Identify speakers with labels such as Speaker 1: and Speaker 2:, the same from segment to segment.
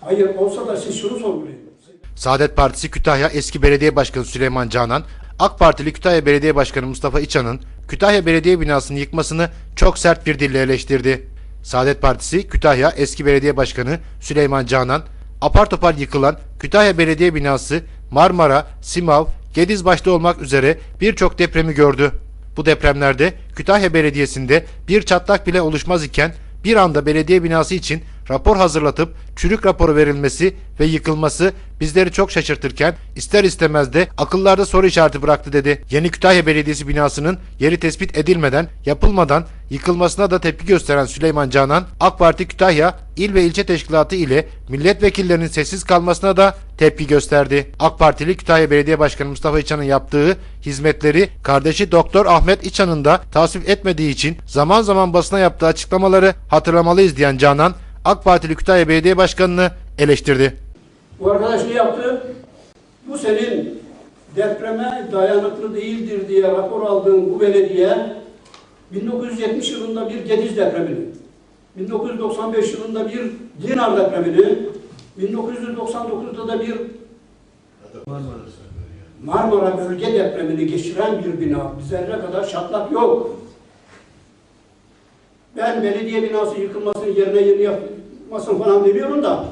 Speaker 1: Hayır olsa da siz şunu sorgulayın.
Speaker 2: Saadet Partisi Kütahya eski belediye başkanı Süleyman Canan, AK Partili Kütahya Belediye Başkanı Mustafa İçan'ın Kütahya Belediye binasını yıkmasını çok sert bir dille eleştirdi. Saadet Partisi Kütahya eski belediye başkanı Süleyman Canan, apar topar yıkılan Kütahya Belediye binası Marmara, Simav, Gediz başta olmak üzere birçok depremi gördü. Bu depremlerde Kütahya Belediyesi'nde bir çatlak bile oluşmaz iken bir anda belediye binası için rapor hazırlatıp çürük raporu verilmesi ve yıkılması bizleri çok şaşırtırken ister istemez de akıllarda soru işareti bıraktı dedi. Yeni Kütahya Belediyesi binasının yeri tespit edilmeden, yapılmadan yıkılmasına da tepki gösteren Süleyman Canan, AK Parti Kütahya İl ve ilçe teşkilatı ile milletvekillerinin sessiz kalmasına da tepki gösterdi. AK Partili Kütahya Belediye Başkanı Mustafa İçan'ın yaptığı hizmetleri kardeşi Doktor Ahmet İçan'ın da tasvip etmediği için zaman zaman basına yaptığı açıklamaları hatırlamalıyız diyen Canan, AK Partili Kütahya Belediye Başkanı'nı eleştirdi.
Speaker 1: Bu arkadaş ne yaptı? Bu senin depreme dayanıklı değildir diye rapor aldığın bu belediye 1970 yılında bir Gediz depremini, 1995 yılında bir Dinar depremini, 1999'da da bir Marmara bölge depremini geçiren bir bina. Zerre kadar çatlak yok. Ben belediye binası yıkılmasını yerine yeni yapmasın falan demiyorum da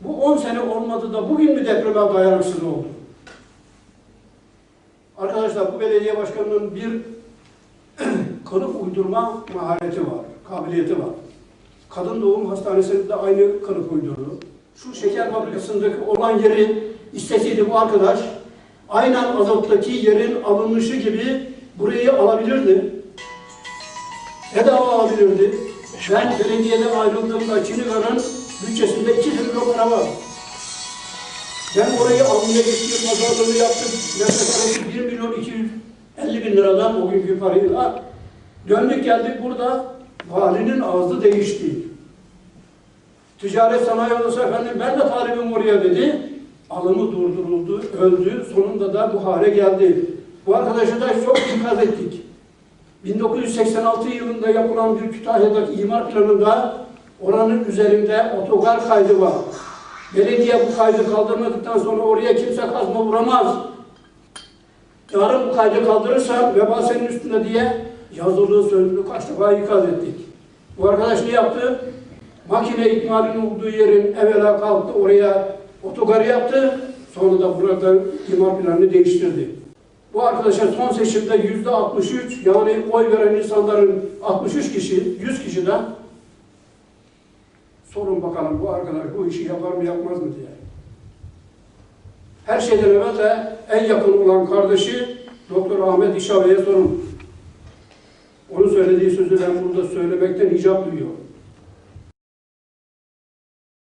Speaker 1: bu 10 sene olmadı da bugün mü depreme dayanıksız oldu? Arkadaşlar bu belediye başkanının bir kılıf uydurma mahareti var, kabiliyeti var. Kadın doğum hastanesinde aynı kılıf uydurdu. Şu şeker fabrikasındaki olan yeri isteseydi bu arkadaş aynen azottaki yerin alınışı gibi burayı alabilirdi. Bedava alabilirdi. Ben belediyeden ayrıldığımda Çinigar'ın bütçesinde 2 trilyon para var. Ben orayı almaya gittim, pazarlığını yaptım. Metrekaresi 1 milyon 250 bin liradan o günkü parayla. Döndük geldik burada, valinin ağzı değişti. Ticaret sanayi odası efendim ben de talibim oraya dedi. Alımı durduruldu, öldü. Sonunda da bu hale geldi. Bu arkadaşı da çok ikaz ettik. 1986 yılında yapılan bir Kütahya'daki imar planında oranın üzerinde otogar kaydı var. Belediye bu kaydı kaldırmadıktan sonra oraya kimse kazma vuramaz. Yarın bu kaydı kaldırırsan veba senin üstünde diye yazılı sözlü kaç defa ikaz ettik. Bu arkadaş ne yaptı? Makine ikmalinin olduğu yerin evvela kalktı oraya otogarı yaptı. Sonra da burada imar planını değiştirdi. Bu arkadaşa son seçimde yüzde 63 yani oy veren insanların 63 kişi, 100 kişiden sorun bakalım bu arkadaş bu işi yapar mı yapmaz mı diye. Her şeyden evvel de en yakın olan kardeşi Doktor Ahmet İşavi'ye sorun. Onun söylediği sözü ben burada söylemekten icap duyuyorum.